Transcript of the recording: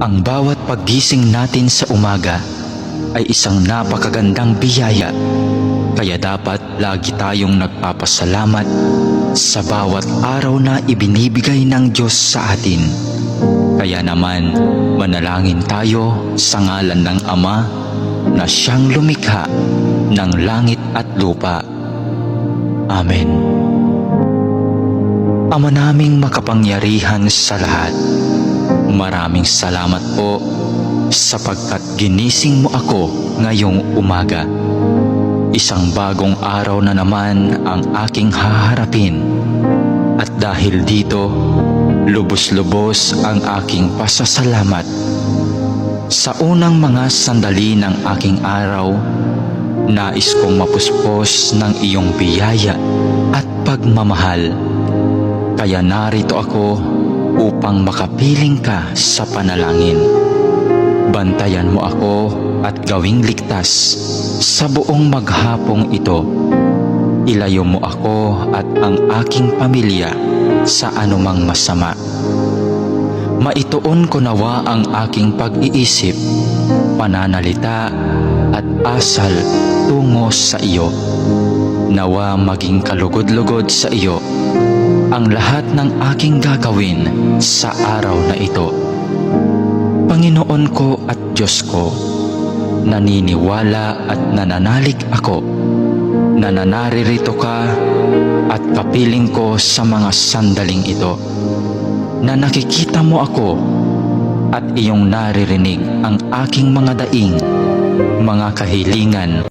Ang bawat paggising natin sa umaga ay isang napakagandang biyaya. Kaya dapat lagi tayong nagpapasalamat sa bawat araw na ibinibigay ng Diyos sa atin. Kaya naman, manalangin tayo sa ngalan ng Ama na siyang lumikha ng langit at lupa. Amen. Ama naming makapangyarihan sa lahat, maraming salamat po sapagkat ginising mo ako ngayong umaga. Isang bagong araw na naman ang aking haharapin. At dahil dito, lubos-lubos ang aking pasasalamat. Sa unang mga sandali ng aking araw, nais kong mapuspos ng iyong biyaya at pagmamahal. Kaya narito ako upang makapiling ka sa panalangin. Bantayan mo ako at gawing ligtas sa buong maghapong ito. Ilayo mo ako at ang aking pamilya sa anumang masama. Maituon ko nawa ang aking pag-iisip, pananalita at asal tungo sa iyo. Nawa maging kalugod-lugod sa iyo ang lahat ng aking gagawin sa araw na ito. Panginoon ko at Diyos ko, naniniwala at nananalig ako na nanaririto ka at kapiling ko sa mga sandaling ito na nakikita mo ako at iyong naririnig ang aking mga daing, mga kahilingan